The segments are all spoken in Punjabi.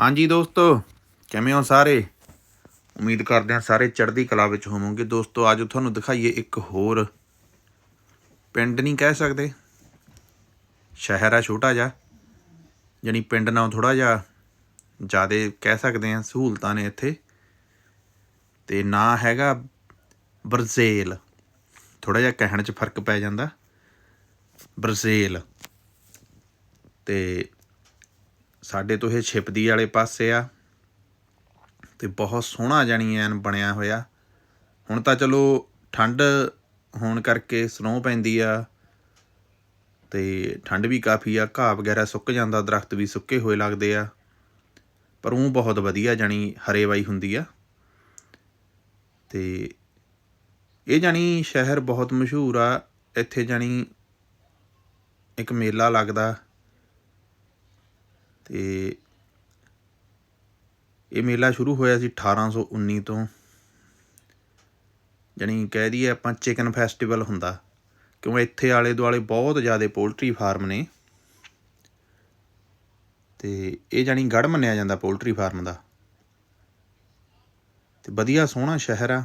ਹਾਂਜੀ ਦੋਸਤੋ, ਕਿਵੇਂ ਹੋ ਸਾਰੇ? ਉਮੀਦ ਕਰਦੇ ਹਾਂ ਸਾਰੇ ਚੜ੍ਹਦੀ ਕਲਾ ਵਿੱਚ ਹੋਵੋਗੇ। ਦੋਸਤੋ, ਅੱਜ ਤੁਹਾਨੂੰ ਦਿਖਾਈਏ ਇੱਕ ਹੋਰ ਪਿੰਡ ਨਹੀਂ ਕਹਿ ਸਕਦੇ। ਸ਼ਹਿਰ ਆ ਛੋਟਾ ਜਿਹਾ ਜਾਣੀ ਪਿੰਡ ਨਾਲੋਂ ਥੋੜਾ ਜਿਹਾ ਜ਼ਿਆਦਾ ਕਹਿ ਸਕਦੇ ਹਾਂ ਸਹੂਲਤਾਂ ਨੇ ਇੱਥੇ। ਤੇ ਨਾਂ ਹੈਗਾ ਬਰਜ਼ੇਲ। ਥੋੜਾ ਜਿਹਾ ਕਹਿਣ 'ਚ ਫ਼ਰਕ ਪੈ ਜਾਂਦਾ। ਬਰਜ਼ੇਲ। ਤੇ ਸਾਡੇ ਤੋਂ ਇਹ ਛਿਪਦੀ ਵਾਲੇ ਪਾਸੇ ਆ ਤੇ ਬਹੁਤ ਸੋਹਣਾ ਜਾਣੀ ਐਨ ਬਣਿਆ ਹੋਇਆ। ਹੁਣ ਤਾਂ ਚਲੋ ਠੰਡ ਹੋਣ ਕਰਕੇ ਸਨੋ ਪੈਂਦੀ ਆ ਤੇ ਠੰਡ ਵੀ ਕਾਫੀ ਆ, ਘਾਹ ਵਗੈਰਾ ਸੁੱਕ ਜਾਂਦਾ, ਦਰਖਤ ਵੀ ਸੁੱਕੇ ਹੋਏ ਲੱਗਦੇ ਆ। ਪਰ ਉਹ ਬਹੁਤ ਵਧੀਆ ਜਾਣੀ ਹਰੇਵਾਈ ਹੁੰਦੀ ਆ। ਤੇ ਇਹ ਜਾਣੀ ਸ਼ਹਿਰ ਬਹੁਤ ਮਸ਼ਹੂਰ ਆ, ਇੱਥੇ ਜਾਣੀ ਇੱਕ ਮੇਲਾ ਲੱਗਦਾ। ਅਤੇ ਇਹ ਮੇਲਾ ਸ਼ੁਰੂ ਹੋਇਆ ਸੀ 1819 ਤੋਂ। ਜਾਣੀ ਕਹਿ ਦਈਏ ਆਪਾਂ ਚਿਕਨ ਫੈਸਟੀਵਲ ਹੁੰਦਾ, ਕਿਉਂ ਇੱਥੇ ਆਲੇ ਦੁਆਲੇ ਬਹੁਤ ਜ਼ਿਆਦਾ ਪੋਲਟਰੀ ਫਾਰਮ ਨੇ। ਤੇ ਇਹ ਜਾਣੀ ਗੜ ਮੰਨਿਆ ਜਾਂਦਾ ਪੋਲਟਰੀ ਫਾਰਮ ਦਾ। ਤੇ ਵਧੀਆ ਸੋਹਣਾ ਸ਼ਹਿਰ ਆ,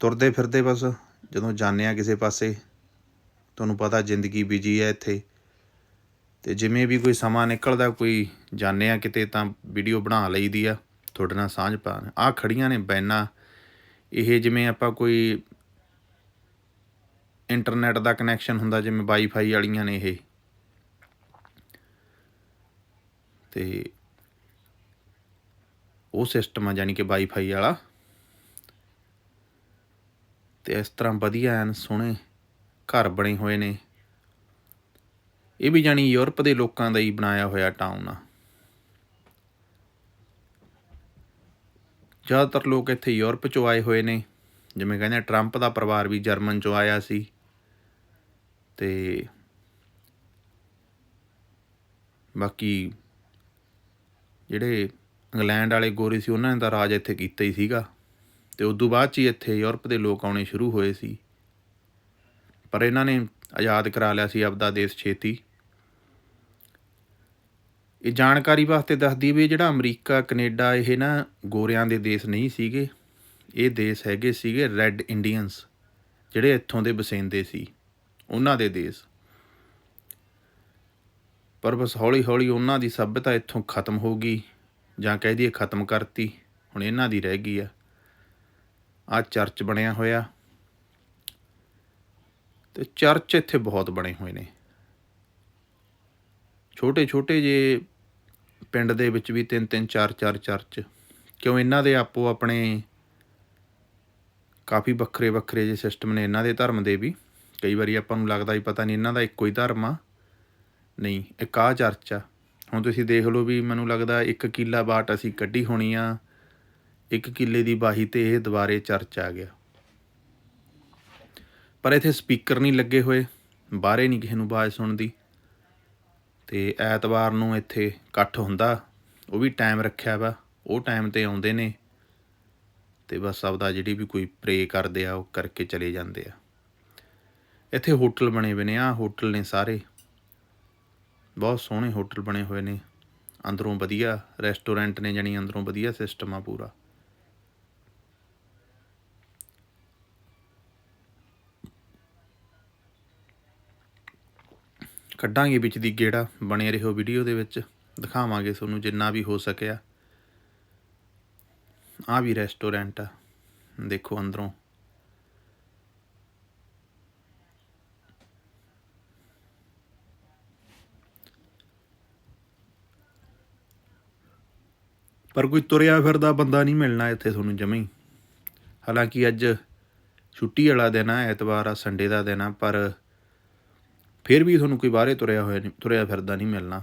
ਤੁਰਦੇ ਫਿਰਦੇ ਬਸ, ਜਦੋਂ ਜਾਂਦੇ ਆ ਕਿਸੇ ਪਾਸੇ, ਤੁਹਾਨੂੰ ਪਤਾ ਜ਼ਿੰਦਗੀ ਬਿਜ਼ੀ ਹੈ ਇੱਥੇ। ਤੇ ਜਿਵੇਂ ਵੀ ਕੋਈ ਸਮਾਂ ਨਿਕਲਦਾ, ਕੋਈ ਜਾਂਦੇ ਆ ਕਿਤੇ ਤਾਂ ਵੀਡੀਓ ਬਣਾ ਲਈਦੀ ਆ, ਤੁਹਾਡੇ ਨਾਲ ਸਾਂਝ ਪਾ ਆ। ਖੜੀਆਂ ਨੇ ਬੈਨਾਂ। ਇਹ ਜਿਵੇਂ ਆਪਾਂ ਕੋਈ ਇੰਟਰਨੈਟ ਦਾ ਕਨੈਕਸ਼ਨ ਹੁੰਦਾ, ਜਿਵੇਂ ਵਾਈਫਾਈ ਵਾਲੀਆਂ ਨੇ ਇਹ। ਤੇ ਉਹ ਸਿਸਟਮ ਆ ਯਾਨੀ ਕਿ ਵਾਈਫਾਈ ਵਾਲਾ। ਤੇ ਇਸ ਤਰ੍ਹਾਂ ਵਧੀਆ ਐਨ ਸੋਹਣੇ ਘਰ ਬਣੇ ਹੋਏ ਨੇ। ਇਹ ਵੀ ਜਾਣੀ ਯੂਰਪ ਦੇ ਲੋਕਾਂ ਦਾ ਹੀ ਬਣਾਇਆ ਹੋਇਆ ਟਾਊਨ ਆ। ਜ਼ਿਆਦਾਤਰ ਲੋਕ ਇੱਥੇ ਯੂਰਪ ਚੋਂ ਆਏ ਹੋਏ ਨੇ। ਜਿਵੇਂ ਕਹਿੰਦੇ ਟਰੰਪ ਦਾ ਪਰਿਵਾਰ ਵੀ ਜਰਮਨ ਚੋਂ ਆਇਆ ਸੀ। ਤੇ ਬਾਕੀ ਜਿਹੜੇ ਇੰਗਲੈਂਡ ਵਾਲੇ ਗੋਰੇ ਸੀ, ਉਹਨਾਂ ਨੇ ਤਾਂ ਰਾਜ ਇੱਥੇ ਕੀਤਾ ਹੀ ਸੀਗਾ। ਤੇ ਉਸ ਤੋਂ ਬਾਅਦ ਚ ਹੀ ਇੱਥੇ ਯੂਰਪ ਦੇ ਲੋਕ ਆਉਣੇ ਸ਼ੁਰੂ ਹੋਏ ਸੀ। ਪਰ ਇਹਨਾਂ ਨੇ ਆਜ਼ਾਦ ਕਰਾ ਲਿਆ ਸੀ ਆਪਦਾ ਦੇਸ਼ ਛੇਤੀ। ਇਹ ਜਾਣਕਾਰੀ ਵਾਸਤੇ ਦੱਸਦੀ ਵੀ ਜਿਹੜਾ ਅਮਰੀਕਾ, ਕੈਨੇਡਾ ਇਹ ਨਾ ਗੋਰਿਆਂ ਦੇ ਦੇਸ਼ ਨਹੀਂ ਸੀਗੇ, ਇਹ ਦੇਸ਼ ਹੈਗੇ ਸੀਗੇ ਰੈੱਡ ਇੰਡੀਅਨਸ, ਜਿਹੜੇ ਇੱਥੋਂ ਦੇ ਵਸਿੰਦੇ ਸੀ, ਉਹਨਾਂ ਦੇ ਦੇਸ਼। ਪਰ ਬਸ ਹੌਲੀ ਹੌਲੀ ਉਹਨਾਂ ਦੀ ਸਭਿਅਤਾ ਇੱਥੋਂ ਖਤਮ ਹੋ ਗਈ, ਜਾਂ ਕਹਿ ਦਈਏ ਖਤਮ ਕਰਤੀ, ਹੁਣ ਇਹਨਾਂ ਦੀ ਰਹਿ ਗਈ ਆ। ਆ ਚਰਚ ਬਣਿਆ ਹੋਇਆ। ਤੇ ਚਰਚ ਇੱਥੇ ਬਹੁਤ ਬਣੇ ਹੋਏ ਨੇ। ਛੋਟੇ ਛੋਟੇ ਜੇ ਪਿੰਡ ਦੇ ਵਿੱਚ ਵੀ ਤਿੰਨ ਤਿੰਨ, ਚਾਰ ਚਾਰ ਚਰਚ ਕਿਉਂ ਇਹਨਾਂ ਦੇ ਆਪੋ ਆਪਣੇ ਕਾਫੀ ਵੱਖਰੇ ਵੱਖਰੇ ਜੇ ਸਿਸਟਮ ਨੇ ਇਹਨਾਂ ਦੇ ਧਰਮ ਦੇ ਵੀ। ਕਈ ਵਾਰੀ ਆਪਾਂ ਨੂੰ ਲੱਗਦਾ ਹੀ ਪਤਾ ਨਹੀਂ ਇਹਨਾਂ ਦਾ ਇੱਕੋ ਹੀ ਧਰਮ ਆ। ਨਹੀਂ, ਇੱਕ ਆ ਚਰਚ ਆ। ਹੁਣ ਤੁਸੀਂ ਦੇਖ ਲਓ ਵੀ ਮੈਨੂੰ ਲੱਗਦਾ ਇੱਕ ਕਿੱਲਾ ਬਾਟ ਅਸੀਂ ਕੱਢੀ ਹੋਣੀ ਆ। ਇੱਕ ਕਿੱਲੇ ਦੀ ਬਾਹੀ ਤੇ ਇਹ ਦੁਬਾਰੇ ਚਰਚ ਆ ਗਿਆ। ਪਰ ਇੱਥੇ ਸਪੀਕਰ ਨਹੀਂ ਲੱਗੇ ਹੋਏ। ਬਾਹਰੇ ਨਹੀਂ ਕਿਸੇ ਨੂੰ ਆਵਾਜ਼ ਸੁਣਦੀ। ਤੇ ਐਤਵਾਰ ਨੂੰ ਇੱਥੇ ਇਕੱਠ ਹੁੰਦਾ। ਉਹ ਵੀ ਟਾਈਮ ਰੱਖਿਆ ਵਾ। ਉਹ ਟਾਈਮ ਤੇ ਆਉਂਦੇ ਨੇ। ਤੇ ਬਸ ਆਪਦਾ ਜਿਹੜੀ ਵੀ ਕੋਈ ਪ੍ਰੇ ਕਰਦੇ ਆ, ਉਹ ਕਰਕੇ ਚਲੇ ਜਾਂਦੇ ਆ। ਇੱਥੇ ਹੋਟਲ ਬਣੇ ਹੋਏ ਨੇ। ਆ ਹੋਟਲ ਨੇ ਸਾਰੇ। ਬਹੁਤ ਸੋਹਣੇ ਹੋਟਲ ਬਣੇ ਹੋਏ ਨੇ। ਅੰਦਰੋਂ ਵਧੀਆ। ਰੈਸਟੋਰੈਂਟ ਨੇ ਜਾਣੀ ਅੰਦਰੋਂ ਵਧੀਆ ਸਿਸਟਮ ਆ ਪੂਰਾ। ਕੱਢਾਂਗੇ ਵਿੱਚ ਦੀ ਗੇੜਾ ਬਣੇ ਰਹੋ ਵੀਡੀਓ ਦੇ ਵਿੱਚ। ਦਿਖਾਵਾਂਗੇ ਤੁਹਾਨੂੰ ਜਿੰਨਾ ਵੀ ਹੋ ਸਕਿਆ। ਆ ਵੀ ਰੈਸਟੋਰੈਂਟ ਆ। ਦੇਖੋ ਅੰਦਰੋਂ। ਪਰ ਕੋਈ ਤੁਰਿਆ ਫਿਰਦਾ ਬੰਦਾ ਨਹੀਂ ਮਿਲਣਾ ਇੱਥੇ ਤੁਹਾਨੂੰ ਜਮੀ ਹਾਲਾਂਕਿ ਅੱਜ ਛੁੱਟੀ ਵਾਲਾ ਦਿਨ ਆ, ਐਤਵਾਰ ਆ ਸੰਡੇ ਦਾ ਦਿਨ ਆ, ਪਰ ਫਿਰ ਵੀ ਤੁਹਾਨੂੰ ਕੋਈ ਬਾਹਰੇ ਤੁਰਿਆ ਹੋਇਆ ਨਹੀਂ, ਤੁਰਿਆ ਫਿਰਦਾ ਨਹੀਂ ਮਿਲਣਾ।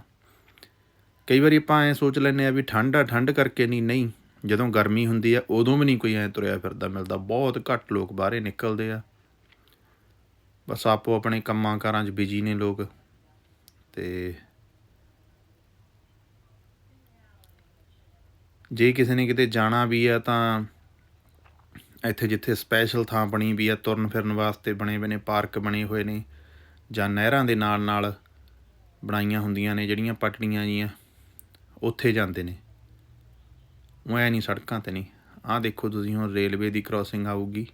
ਕਈ ਵਾਰੀ ਆਪਾਂ ਐ ਸੋਚ ਲੈਂਦੇ ਆ ਵੀ ਠੰਡ ਆ, ਠੰਡ ਕਰਕੇ ਨਹੀਂ ਨਹੀਂ, ਜਦੋਂ ਗਰਮੀ ਹੁੰਦੀ ਆ, ਉਦੋਂ ਵੀ ਨਹੀਂ ਕੋਈ ਐ ਤੁਰਿਆ ਫਿਰਦਾ ਮਿਲਦਾ। ਬਹੁਤ ਘੱਟ ਲੋਕ ਬਾਹਰੇ ਨਿਕਲਦੇ ਆ। ਬਸ ਆਪੋ ਆਪਣੇ ਕੰਮਾਂ ਕਾਰਾਂ 'ਚ ਬਿਜ਼ੀ ਨੇ ਲੋਕ ਤੇ ਜੇ ਕਿਸੇ ਨੇ ਕਿਤੇ ਜਾਣਾ ਵੀ ਆ ਤਾਂ ਇੱਥੇ ਜਿੱਥੇ ਸਪੈਸ਼ਲ ਥਾਂ ਬਣੀ ਵੀ ਆ, ਤੁਰਨ ਫਿਰਨ ਵਾਸਤੇ ਬਣੇ ਹੋਏ ਨੇ, ਪਾਰਕ ਬਣੇ ਹੋਏ ਨੇ ਜਾਂ ਨਹਿਰਾਂ ਦੇ ਨਾਲ ਨਾਲ ਬਣਾਈਆਂ ਹੁੰਦੀਆਂ ਨੇ, ਜਿਹੜੀਆਂ ਪਟੜੀਆਂ ਜੀਆਂ, ਉੱਥੇ ਜਾਂਦੇ ਨੇ। ਉਹ ਐ ਨਹੀਂ, ਸੜਕਾਂ ਤੇ ਨਹੀਂ। ਆਹ ਦੇਖੋ ਤੁਸੀਂ ਹੁਣ ਰੇਲਵੇ ਦੀ ਕ੍ਰਾਸਿੰਗ ਆਊਗੀ।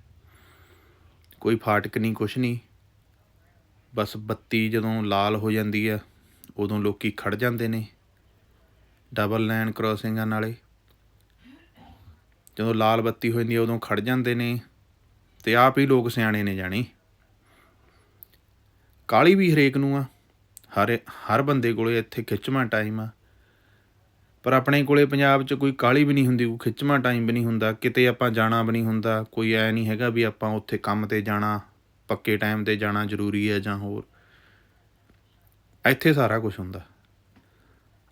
ਕੋਈ ਫਾਟਕ ਨਹੀਂ, ਕੁਛ ਨਹੀਂ। ਬਸ ਬੱਤੀ ਜਦੋਂ ਲਾਲ ਹੋ ਜਾਂਦੀ ਆ, ਉਦੋਂ ਲੋਕੀ ਖੜ ਜਾਂਦੇ ਨੇ। ਡਬਲ ਲਾਈਨ ਕ੍ਰਾਸਿੰਗਾਂ ਨਾਲੇ। ਜਦੋਂ ਲਾਲ ਬੱਤੀ ਹੋ ਜਾਂਦੀ ਆ, ਉਦੋਂ ਖੜ ਜਾਂਦੇ ਨੇ। ਤੇ ਆਪ ਹੀ ਲੋਕ ਸਿਆਣੇ ਨੇ ਜਾਣੀ। ਕਾਲੀ ਵੀ ਹਰੇਕ ਨੂੰ ਆ। ਹਰ ਹਰ ਬੰਦੇ ਕੋਲੇ ਇੱਥੇ ਖਿੱਚਵਾਂ ਟਾਈਮ ਆ। ਪਰ ਆਪਣੇ ਕੋਲੇ ਪੰਜਾਬ 'ਚ ਕੋਈ ਕਾਲੀ ਵੀ ਨਹੀਂ ਹੁੰਦੀ, ਕੋਈ ਖਿੱਚਵਾਂ ਟਾਈਮ ਵੀ ਨਹੀਂ ਹੁੰਦਾ, ਕਿਤੇ ਆਪਾਂ ਜਾਣਾ ਵੀ ਨਹੀਂ ਹੁੰਦਾ, ਕੋਈ ਐ ਨਹੀਂ ਹੈਗਾ ਵੀ ਆਪਾਂ ਉੱਥੇ ਕੰਮ ਤੇ ਜਾਣਾ, ਪੱਕੇ ਟਾਈਮ ਤੇ ਜਾਣਾ ਜ਼ਰੂਰੀ ਹੈ ਜਾਂ ਹੋਰ। ਇੱਥੇ ਸਾਰਾ ਕੁਝ ਹੁੰਦਾ।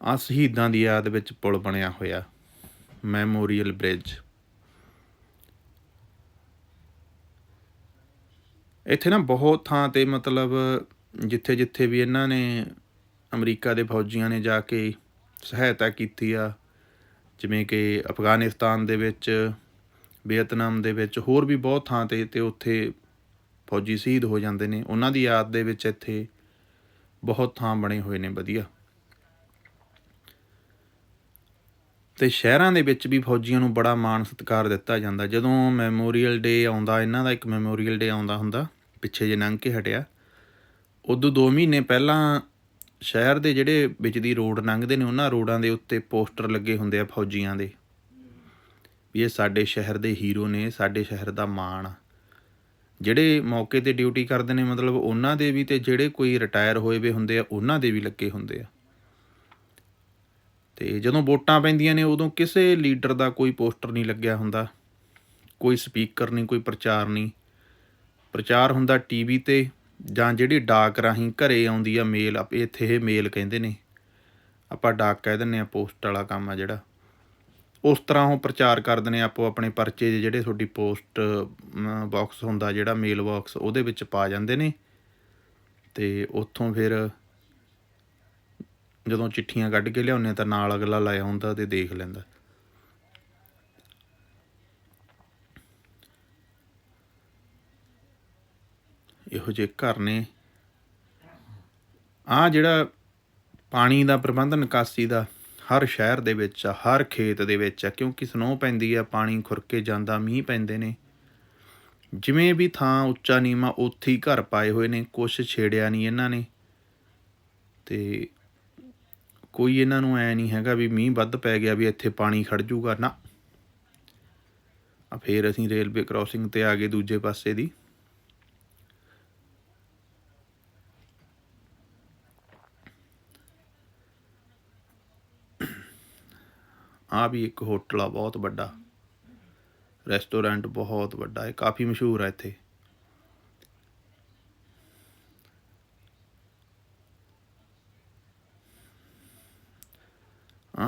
ਆ ਸ਼ਹੀਦਾਂ ਦੀ ਯਾਦ ਵਿੱਚ ਪੁਲ ਬਣਿਆ ਹੋਇਆ। ਮੈਮੋਰੀਅਲ ਬ੍ਰਿਜ ਇੱਥੇ ਨਾ ਬਹੁਤ ਥਾਂ ਤੇ ਮਤਲਬ ਜਿੱਥੇ ਜਿੱਥੇ ਵੀ ਇਹਨਾਂ ਨੇ ਅਮਰੀਕਾ ਦੇ ਫੌਜੀਆਂ ਨੇ ਜਾ ਕੇ ਸਹਾਇਤਾ ਕੀਤੀ ਆ, ਜਿਵੇਂ ਕਿ ਅਫਗਾਨਿਸਤਾਨ ਦੇ ਵਿੱਚ, ਵੀਅਤਨਾਮ ਦੇ ਵਿੱਚ, ਹੋਰ ਵੀ ਬਹੁਤ ਥਾਂ ਤੇ ਤੇ ਉੱਥੇ ਫੌਜੀ ਸ਼ਹੀਦ ਹੋ ਜਾਂਦੇ ਨੇ। ਉਹਨਾਂ ਦੀ ਯਾਦ ਦੇ ਵਿੱਚ ਇੱਥੇ ਬਹੁਤ ਥਾਂ ਬਣੇ ਹੋਏ ਨੇ, ਵਧੀਆ। ਤੇ ਸ਼ਹਿਰਾਂ ਦੇ ਵਿੱਚ ਵੀ ਫੌਜੀਆਂ ਨੂੰ ਬੜਾ ਮਾਣ ਸਤਿਕਾਰ ਦਿੱਤਾ ਜਾਂਦਾ। ਜਦੋਂ ਮੈਮੋਰੀਅਲ ਡੇ ਆਉਂਦਾ, ਇਹਨਾਂ ਦਾ ਇੱਕ ਮੈਮੋਰੀਅਲ ਡੇ ਆਉਂਦਾ ਹੁੰਦਾ, ਪਿੱਛੇ ਜੇ ਲੰਘ ਕੇ ਹਟਿਆ। ਉਦੋਂ 2 ਮਹੀਨੇ ਪਹਿਲਾਂ ਸ਼ਹਿਰ ਦੇ ਜਿਹੜੇ ਵਿੱਚ ਦੀ ਰੋਡ ਲੰਘਦੇ ਨੇ, ਉਹਨਾਂ ਰੋਡਾਂ ਦੇ ਉੱਤੇ ਪੋਸਟਰ ਲੱਗੇ ਹੁੰਦੇ ਆ ਫੌਜੀਆਂ ਦੇ। ਵੀ ਇਹ ਸਾਡੇ ਸ਼ਹਿਰ ਦੇ ਹੀਰੋ ਨੇ, ਸਾਡੇ ਸ਼ਹਿਰ ਦਾ ਮਾਣ ਆ। ਜਿਹੜੇ ਮੌਕੇ ਤੇ ਡਿਊਟੀ ਕਰਦੇ ਨੇ, ਮਤਲਬ ਉਹਨਾਂ ਦੇ ਵੀ ਤੇ ਜਿਹੜੇ ਕੋਈ ਰਿਟਾਇਰ ਹੋਏ ਵੇ ਹੁੰਦੇ ਆ, ਉਹਨਾਂ ਦੇ ਵੀ ਲੱਗੇ ਹੁੰਦੇ ਆ। ਤੇ ਜਦੋਂ ਵੋਟਾਂ ਪੈਂਦੀਆਂ ਨੇ, ਉਦੋਂ ਕਿਸੇ ਲੀਡਰ ਦਾ ਕੋਈ ਪੋਸਟਰ ਨਹੀਂ ਲੱਗਿਆ ਹੁੰਦਾ। ਕੋਈ ਸਪੀਕਰ ਨਹੀਂ, ਕੋਈ ਪ੍ਰਚਾਰ ਨਹੀਂ। ਪ੍ਰਚਾਰ ਹੁੰਦਾ ਟੀਵੀ ਤੇ ਜਾਂ ਜਿਹੜੀ ਡਾਕ ਰਾਹੀਂ ਘਰੇ ਆਉਂਦੀ ਆ ਮੇਲ, ਆਪ ਇੱਥੇ ਇਹ ਮੇਲ ਕਹਿੰਦੇ ਨੇ। ਆਪਾਂ ਡਾਕ ਕਹਿ ਦਿੰਨੇ ਆ ਪੋਸਟ ਵਾਲਾ ਕੰਮ ਆ ਜਿਹੜਾ। ਉਸ ਤਰ੍ਹਾਂ ਉਹ ਪ੍ਰਚਾਰ ਕਰਦੇ ਨੇ, ਆਪੋ ਆਪਣੇ ਪਰਚੇ 'ਚ ਜਿਹੜੇ ਤੁਹਾਡੀ ਪੋਸਟ ਬਾਕਸ ਹੁੰਦਾ ਜਿਹੜਾ ਮੇਲ ਬਾਕਸ, ਉਹਦੇ ਵਿੱਚ ਪਾ ਜਾਂਦੇ ਨੇ। ਤੇ ਉੱਥੋਂ ਫਿਰ ਜਦੋਂ ਚਿੱਠੀਆਂ ਕੱਢ ਕੇ ਲਿਆਉਂਦੇ ਤਾਂ ਨਾਲ ਅਗਲਾ ਲਾਇਆ ਹੁੰਦਾ ਤੇ ਦੇਖ ਲੈਂਦਾ। ਇਹੋ ਜਿਹੇ ਘਰ ਨੇ। ਆ ਜਿਹੜਾ ਪਾਣੀ ਦਾ ਪ੍ਰਬੰਧ ਨਿਕਾਸੀ ਦਾ ਹਰ ਸ਼ਹਿਰ ਦੇ ਵਿੱਚ ਆ, ਹਰ ਖੇਤ ਦੇ ਵਿੱਚ ਆ, ਕਿਉਂਕਿ ਸਨੋ ਪੈਂਦੀ ਆ, ਪਾਣੀ ਖੁਰਕੇ ਜਾਂਦਾ, ਮੀਂਹ ਪੈਂਦੇ ਨੇ। ਜਿਵੇਂ ਵੀ ਥਾਂ ਉੱਚਾ ਨੀਵਾਂ, ਉੱਥੇ ਹੀ ਘਰ ਪਾਏ ਹੋਏ ਨੇ, ਕੁਛ ਛੇੜਿਆ ਨਹੀਂ ਇਹਨਾਂ ਨੇ। ਤੇ ਕੋਈ ਇਹਨਾਂ ਨੂੰ ਐ ਨਹੀਂ ਹੈਗਾ ਵੀ ਮੀਂਹ ਵੱਧ ਪੈ ਗਿਆ ਵੀ ਇੱਥੇ ਪਾਣੀ ਖੜ ਜੂਗਾ ਨਾ। ਆ ਫੇਰ ਅਸੀਂ ਰੇਲਵੇ ਕ੍ਰਾਸਿੰਗ ਤੇ ਆ ਗਏ ਦੂਜੇ ਪਾਸੇ ਦੀ। ਆ ਵੀ ਇੱਕ ਹੋਟਲ ਆ, ਬਹੁਤ ਵੱਡਾ। ਰੈਸਟੋਰੈਂਟ ਬਹੁਤ ਵੱਡਾ ਹੈ ਕਾਫੀ ਮਸ਼ਹੂਰ ਹੈ ਇੱਥੇ।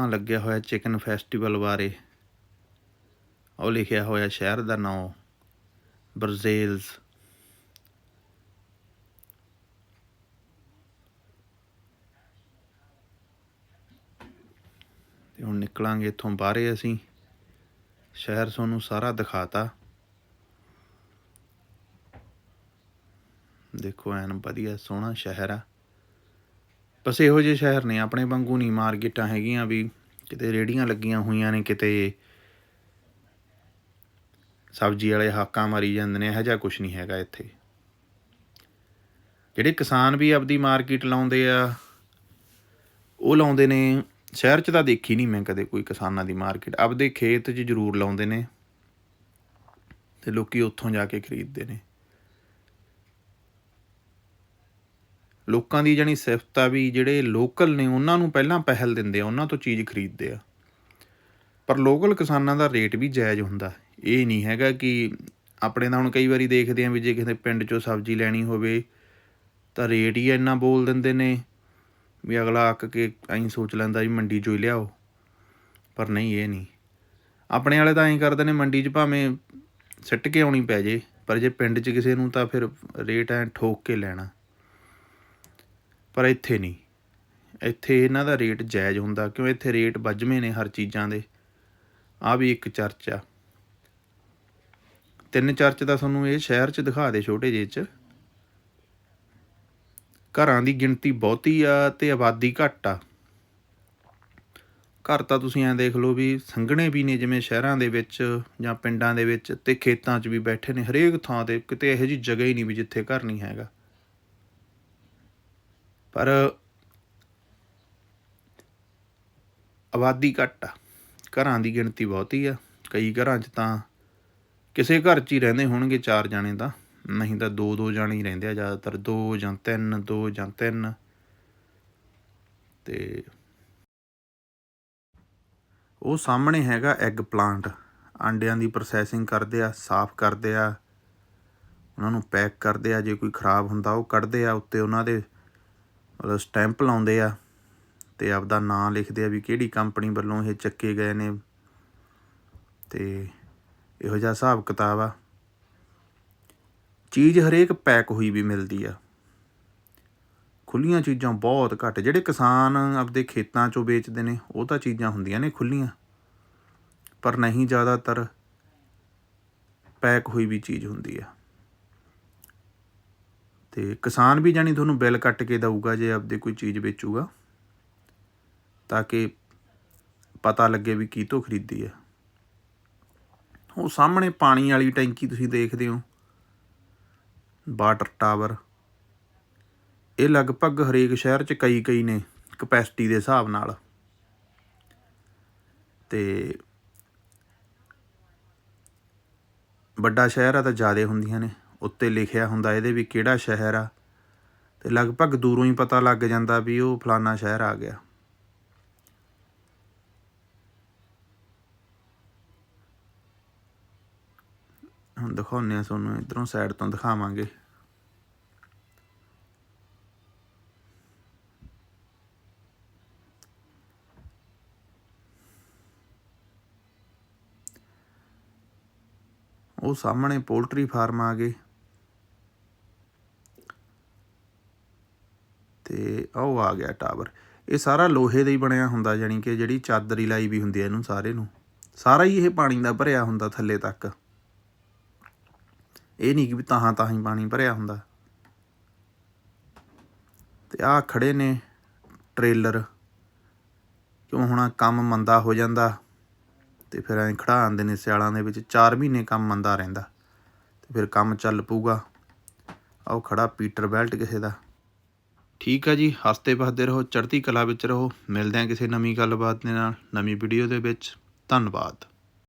ਆ ਲੱਗਿਆ ਹੋਇਆ ਚਿਕਨ ਫੈਸਟੀਵਲ ਬਾਰੇ। ਉਹ ਲਿਖਿਆ ਹੋਇਆ ਸ਼ਹਿਰ ਦਾ ਨਾਮ ਬਰਜ਼ੇਲਸ ਤੇ ਹੁਣ ਨਿਕਲਾਂਗੇ ਇੱਥੋਂ ਬਾਹਰੇ ਅਸੀਂ। ਸ਼ਹਿਰ ਤੁਹਾਨੂੰ ਸਾਰਾ ਦਿਖਾਤਾ। ਦੇਖੋ, ਐਨ ਵਧੀਆ ਸੋਹਣਾ ਸ਼ਹਿਰ ਆ। ਬਸ ਇਹੋ ਜਿਹੇ ਸ਼ਹਿਰ ਨੇ, ਆਪਣੇ ਵਾਂਗੂ ਨਹੀਂ, ਮਾਰਕੀਟਾਂ ਹੈਗੀਆਂ ਵੀ। ਕਿਤੇ ਰੇੜੀਆਂ ਲੱਗੀਆਂ ਹੋਈਆਂ ਨੇ, ਕਿਤੇ ਸਬਜ਼ੀ ਵਾਲੇ ਹਾਕਾਂ ਮਾਰੀ ਜਾਂਦੇ ਨੇ, ਇਹੋ ਜਿਹਾ ਕੁਝ ਨਹੀਂ ਹੈਗਾ ਇੱਥੇ। ਜਿਹੜੇ ਕਿਸਾਨ ਵੀ ਆਪਦੀ ਮਾਰਕੀਟ ਲਾਉਂਦੇ ਆ, ਉਹ ਲਾਉਂਦੇ ਨੇ, ਸ਼ਹਿਰ 'ਚ ਤਾਂ ਦੇਖੀ ਨਹੀਂ ਮੈਂ ਕਦੇ ਕੋਈ ਕਿਸਾਨਾਂ ਦੀ ਮਾਰਕੀਟ, ਆਪਦੇ ਖੇਤ 'ਚ ਜ਼ਰੂਰ ਲਾਉਂਦੇ ਨੇ ਤੇ ਲੋਕੀ ਉੱਥੋਂ ਜਾ ਕੇ ਖਰੀਦਦੇ ਨੇ। ਲੋਕਾਂ ਦੀ ਜਾਨੀ ਸਿਫਤ ਆ ਵੀ ਜਿਹੜੇ ਲੋਕਲ ਨੇ, ਉਹਨਾਂ ਨੂੰ ਪਹਿਲਾਂ ਪਹਿਲ ਦਿੰਦੇ ਆ, ਉਹਨਾਂ ਤੋਂ ਚੀਜ਼ ਖਰੀਦਦੇ ਆ। ਪਰ ਲੋਕਲ ਕਿਸਾਨਾਂ ਦਾ ਰੇਟ ਵੀ ਜਾਇਜ਼ ਹੁੰਦਾ। ਇਹ ਨਹੀਂ ਹੈਗਾ ਕਿ ਆਪਣੇ ਤਾਂ ਹੁਣ ਕਈ ਵਾਰੀ ਦੇਖਦੇ ਆ ਵੀ ਜੇ ਕਿਸੇ ਪਿੰਡ 'ਚੋਂ ਸਬਜ਼ੀ ਲੈਣੀ ਹੋਵੇ, ਤਾਂ ਰੇਟ ਹੀ ਇੰਨਾ ਬੋਲ ਦਿੰਦੇ ਨੇ ਵੀ ਅਗਲਾ ਅੱਕ ਕੇ ਐਂ ਸੋਚ ਲੈਂਦਾ ਵੀ ਮੰਡੀ 'ਚੋਂ ਹੀ ਲਿਆਓ। ਪਰ ਨਹੀਂ, ਇਹ ਨਹੀਂ। ਆਪਣੇ ਵਾਲੇ ਤਾਂ ਐਂ ਕਰਦੇ ਨੇ ਮੰਡੀ 'ਚ ਭਾਵੇਂ ਸਿੱਟ ਕੇ ਆਉਣੀ ਪੈ ਜੇ, ਪਰ ਜੇ ਪਿੰਡ 'ਚ ਕਿਸੇ ਨੂੰ ਤਾਂ ਫਿਰ ਰੇਟ ਐਂ ਠੋਕ ਕੇ ਲੈਣਾ। ਪਰ ਇੱਥੇ ਨਹੀਂ। ਇੱਥੇ ਇਹਨਾਂ ਦਾ ਰੇਟ ਜਾਇਜ਼ ਹੁੰਦਾ ਕਿਉਂ? ਇੱਥੇ ਰੇਟ ਵੱਜਵੇਂ ਨੇ ਹਰ ਚੀਜ਼ਾਂ ਦੇ। ਆ ਵੀ ਇੱਕ ਚਰਚ ਆ। ਤਿੰਨ ਚਰਚ ਤਾਂ ਤੁਹਾਨੂੰ ਇਹ ਸ਼ਹਿਰ 'ਚ ਦਿਖਾ ਦੇ ਛੋਟੇ ਜਿਹੇ 'ਚ। ਘਰਾਂ ਦੀ ਗਿਣਤੀ ਬਹੁਤੀ ਆ ਤੇ ਆਬਾਦੀ ਘੱਟ ਆ। ਘਰ ਤਾਂ ਤੁਸੀਂ ਐਂ ਦੇਖ ਲਓ ਵੀ ਸੰਘਣੇ ਵੀ ਨੇ ਜਿਵੇਂ ਸ਼ਹਿਰਾਂ ਦੇ ਵਿੱਚ ਜਾਂ ਪਿੰਡਾਂ ਦੇ ਵਿੱਚ ਤੇ ਖੇਤਾਂ 'ਚ ਵੀ ਬੈਠੇ ਨੇ ਹਰੇਕ ਥਾਂ ਤੇ, ਕਿਤੇ ਇਹੋ ਜਿਹੀ ਜਗ੍ਹਾ ਹੀ ਨਹੀਂ ਵੀ ਜਿੱਥੇ ਘਰ ਨਹੀਂ ਹੈਗਾ। ਪਰ ਆਬਾਦੀ ਘੱਟ ਆ। ਘਰਾਂ ਦੀ ਗਿਣਤੀ ਬਹੁਤੀ ਆ। ਕਈ ਘਰਾਂ 'ਚ ਤਾਂ ਕਿਸੇ ਘਰ 'ਚ ਹੀ ਰਹਿੰਦੇ ਹੋਣਗੇ ਚਾਰ ਜਾਣੇ ਤਾਂ। ਨਹੀਂ ਤਾਂ ਦੋ ਦੋ ਜਾਣੇ ਹੀ ਰਹਿੰਦੇ ਆ ਜ਼ਿਆਦਾਤਰ। ਦੋ ਜਾਂ ਤਿੰਨ, ਦੋ ਜਾਂ ਤਿੰਨ। ਤੇ ਉਹ ਸਾਹਮਣੇ ਹੈਗਾ ਐਗ ਪਲਾਂਟ ਆਂਡਿਆਂ ਦੀ ਪ੍ਰੋਸੈਸਿੰਗ ਕਰਦੇ ਆ, ਸਾਫ਼ ਕਰਦੇ ਆ। ਉਹਨਾਂ ਨੂੰ ਪੈਕ ਕਰਦੇ ਆ। ਜੇ ਕੋਈ ਖਰਾਬ ਹੁੰਦਾ ਉਹ ਕੱਢਦੇ ਆ ਉੱਤੇ ਉਹਨਾਂ ਦੇ ਮਤਲਬ ਸਟੈਂਪ ਲਾਉਂਦੇ ਆ ਤੇ ਆਪਦਾ ਨਾਂ ਲਿਖਦੇ ਆ ਵੀ ਕਿਹੜੀ ਕੰਪਨੀ ਵੱਲੋਂ ਇਹ ਚੱਕੇ ਗਏ ਨੇ। ਤੇ ਇਹੋ ਜਿਹਾ ਹਿਸਾਬ ਕਿਤਾਬ ਆ। ਚੀਜ਼ ਹਰੇਕ ਪੈਕ ਹੋਈ ਵੀ ਮਿਲਦੀ ਆ। ਖੁੱਲੀਆਂ ਚੀਜ਼ਾਂ ਬਹੁਤ ਘੱਟ, ਜਿਹੜੇ ਕਿਸਾਨ ਆਪਦੇ ਖੇਤਾਂ 'ਚੋਂ ਵੇਚਦੇ ਨੇ, ਉਹ ਤਾਂ ਚੀਜ਼ਾਂ ਹੁੰਦੀਆਂ ਨੇ ਖੁੱਲੀਆਂ। ਪਰ ਨਹੀਂ ਜ਼ਿਆਦਾਤਰ ਪੈਕ ਹੋਈ ਵੀ ਚੀਜ਼ ਹੁੰਦੀ ਆ। ਤੇ ਕਿਸਾਨ ਵੀ ਜਾਨੀ ਤੁਹਾਨੂੰ ਬਿੱਲ ਕੱਟ ਕੇ ਦਊਗਾ ਜੇ ਆਪਦੇ ਕੋਈ ਚੀਜ਼ ਵੇਚੂਗਾ, ਤਾਂ ਕਿ ਪਤਾ ਲੱਗੇ ਵੀ ਕੀ ਤੋਂ ਖਰੀਦੀ ਆ ਉਹ ਸਾਹਮਣੇ ਪਾਣੀ ਵਾਲੀ ਟੈਂਕੀ ਤੁਸੀਂ ਦੇਖਦੇ ਹੋ, ਵਾਟਰ ਟਾਵਰ। ਇਹ ਲਗਭਗ ਹਰੇਕ ਸ਼ਹਿਰ 'ਚ ਕਈ ਕਈ ਨੇ ਕਪੈਸਿਟੀ ਦੇ ਹਿਸਾਬ ਨਾਲ। ਤੇ ਵੱਡਾ ਸ਼ਹਿਰ ਆ ਤਾਂ ਜ਼ਿਆਦੇ ਹੁੰਦੀਆਂ ਨੇ। ਉੱਤੇ ਲਿਖਿਆ ਹੁੰਦਾ ਇਹਦੇ ਵੀ ਕਿਹੜਾ ਸ਼ਹਿਰ ਆ। ਤੇ ਲਗਭਗ ਦੂਰੋਂ ਹੀ ਪਤਾ ਲੱਗ ਜਾਂਦਾ ਵੀ ਉਹ ਫਲਾਨਾ ਸ਼ਹਿਰ ਆ ਗਿਆ। ਹੁਣ ਦਿਖਾਉਂਦੇ ਆ ਤੁਹਾਨੂੰ, ਇਧਰੋਂ ਸਾਈਡ ਤੋਂ ਦਿਖਾਵਾਂਗੇ। ਉਹ ਸਾਹਮਣੇ ਪੋਲਟਰੀ ਫਾਰਮ ਆ ਗਏ ਤੇ ਉਹ ਆ ਗਿਆ ਟਾਵਰ। ਇਹ ਸਾਰਾ ਲੋਹੇ ਦਾ ਹੀ ਬਣਿਆ ਹੁੰਦਾ ਜਾਨੀ ਕਿ ਜਿਹੜੀ ਚਾਦਰੀ ਲਾਈ ਵੀ ਹੁੰਦੀ ਹੈ ਇਹਨੂੰ ਸਾਰੇ ਨੂੰ। ਸਾਰਾ ਹੀ ਇਹ ਪਾਣੀ ਦਾ ਭਰਿਆ ਹੁੰਦਾ ਥੱਲੇ ਤੱਕ। ਇਹ ਨਹੀਂ ਕਿ ਵੀ ਤਾਹਾਂ ਤਾਹਾਂ ਹੀ ਪਾਣੀ ਭਰਿਆ ਹੁੰਦਾ। ਤੇ ਆਹ ਖੜੇ ਨੇ ਟ੍ਰੇਲਰ। ਕਿਉਂ ਹੁਣ ਕੰਮ ਮੰਦਾ ਹੋ ਜਾਂਦਾ? ਤੇ ਫਿਰ ਐਂ ਖੜਾ ਆਂਦੇ ਨੇ ਸਿਆਲਾਂ ਦੇ ਵਿੱਚ 4 ਮਹੀਨੇ ਕੰਮ ਮੰਦਾ ਰਹਿੰਦਾ। ਤੇ ਫਿਰ ਕੰਮ ਚੱਲ ਪਊਗਾ। ਆਹ ਖੜਾ ਪੀਟਰ ਬੈਲਟ ਕਿਸੇ ਦਾ। ਠੀਕ ਆ ਜੀ, ਹੱਸਦੇ ਵਸਦੇ ਰਹੋ, ਚੜ੍ਹਦੀ ਕਲਾ ਵਿੱਚ ਰਹੋ। ਮਿਲਦੇ ਹਾਂ ਕਿਸੇ ਨਵੀਂ ਗੱਲਬਾਤ ਦੇ ਨਾਲ, ਨਵੀਂ ਵੀਡੀਓ ਦੇ ਵਿੱਚ। ਧੰਨਵਾਦ।